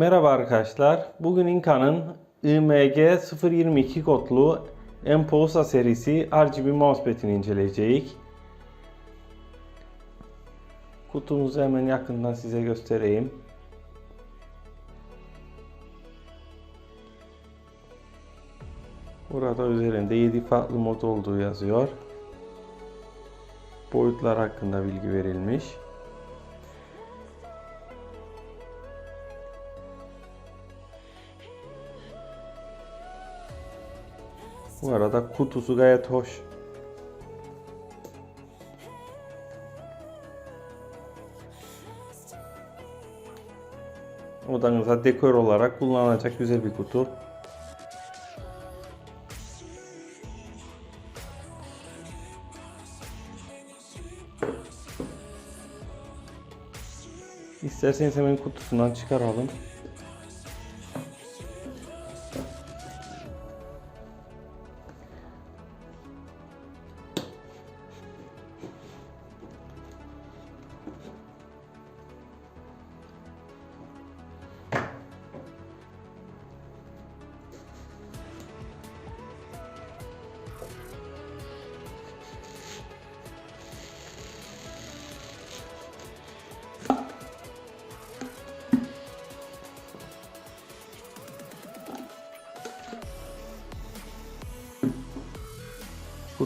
Merhaba arkadaşlar. Bugün Inca'nın IMG 022 kodlu Emposa serisi RGB mousepad'ini inceleyeceğiz. Kutumuzu hemen yakından size göstereyim. Burada üzerinde 7 farklı mod olduğu yazıyor. Boyutlar hakkında bilgi verilmiş. Bu arada kutusu gayet hoş. Odanıza dekor olarak kullanılacak güzel bir kutu. İsterseniz hemen kutusundan çıkaralım.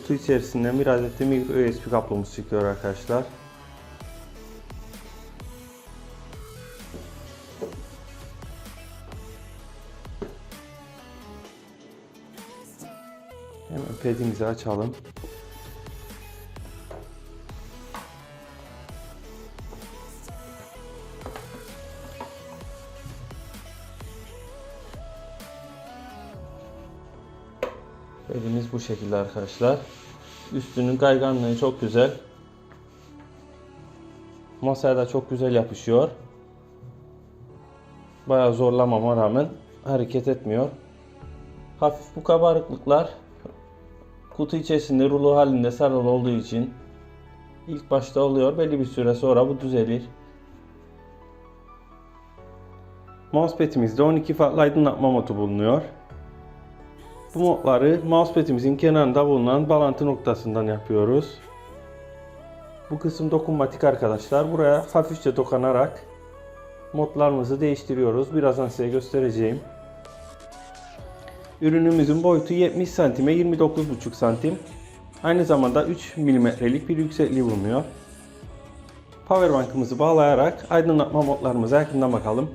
Kutu içerisinden bir adet de micro USB kablomuz çıkıyor arkadaşlar. Hemen pedimizi açalım. Pedimiz bu şekilde arkadaşlar. Üstünün kayganlığı çok güzel. Masaya da çok güzel yapışıyor. Bayağı zorlamama rağmen hareket etmiyor. Hafif bu kabarıklıklar kutu içerisinde rulo halinde sarılı olduğu için ilk başta oluyor. Belli bir süre sonra bu düzelir. Mousepad'imizde 12 farklı aydınlatma modu bulunuyor. Bu modları mousepad'imizin kenarında bulunan bağlantı noktasından yapıyoruz. Bu kısım dokunmatik arkadaşlar. Buraya hafifçe dokunarak modlarımızı değiştiriyoruz. Birazdan size göstereceğim. Ürünümüzün boyutu 70 cm'e 29,5 santim. Aynı zamanda 3 mm'lik bir yüksekliği bulunuyor. Powerbank'ımızı bağlayarak aydınlatma modlarımıza yakından bakalım.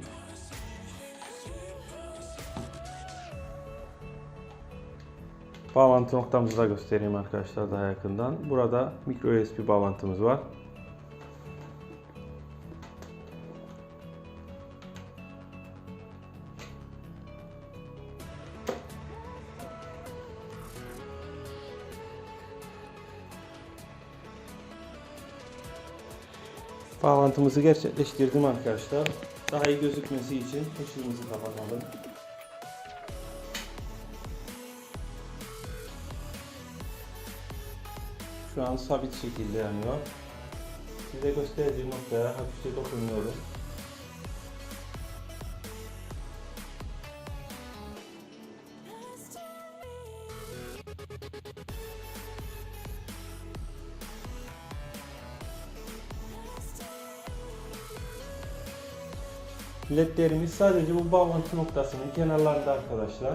Bağlantı noktamızı da göstereyim arkadaşlar daha yakından. Burada micro USB bağlantımız var. Bağlantımızı gerçekleştirdim arkadaşlar. Daha iyi gözükmesi için ışığımızı kapatalım. Şu an sabit şekilde yanıyor. Size gösterdiğim noktaya hafifçe dokunuyorum. LED'lerimiz sadece bu bağlantı noktasının kenarlarında arkadaşlar.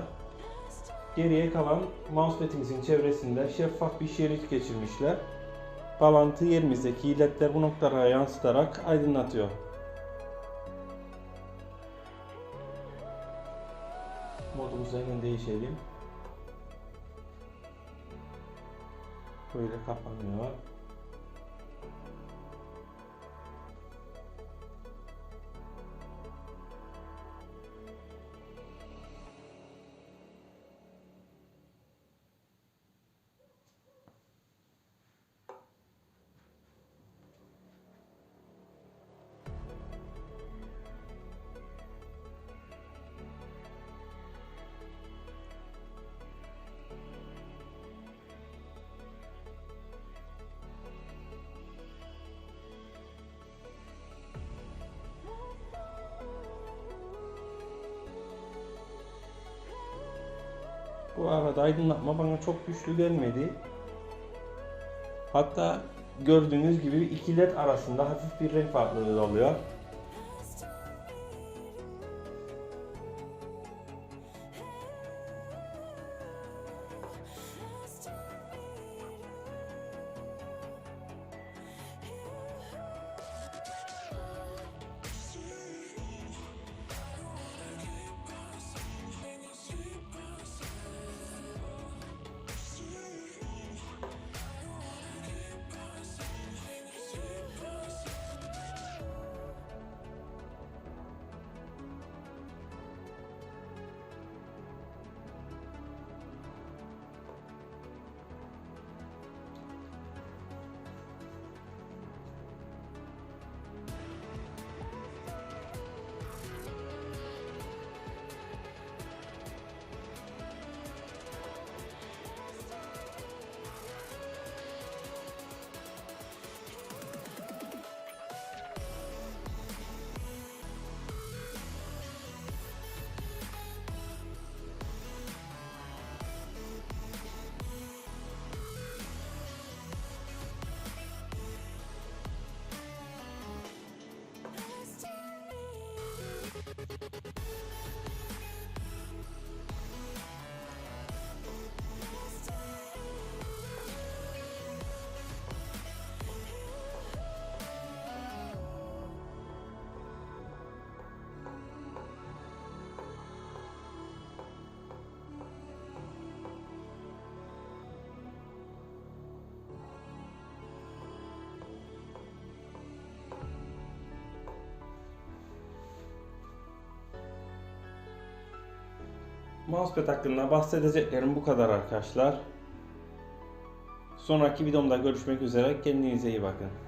Geriye kalan mousepad'imizin çevresinde şeffaf bir şerit geçirmişler. Bağlantı yerimizdeki ledler bu noktalara yansıtarak aydınlatıyor. Modumuzu hemen değişelim. Böyle kapanıyor. Bu arada aydınlatma bana çok güçlü gelmedi. Hatta gördüğünüz gibi iki led arasında hafif bir renk farklılığı oluyor. Mousepad hakkında bahsedeceklerim bu kadar arkadaşlar. Sonraki videomda görüşmek üzere. Kendinize iyi bakın.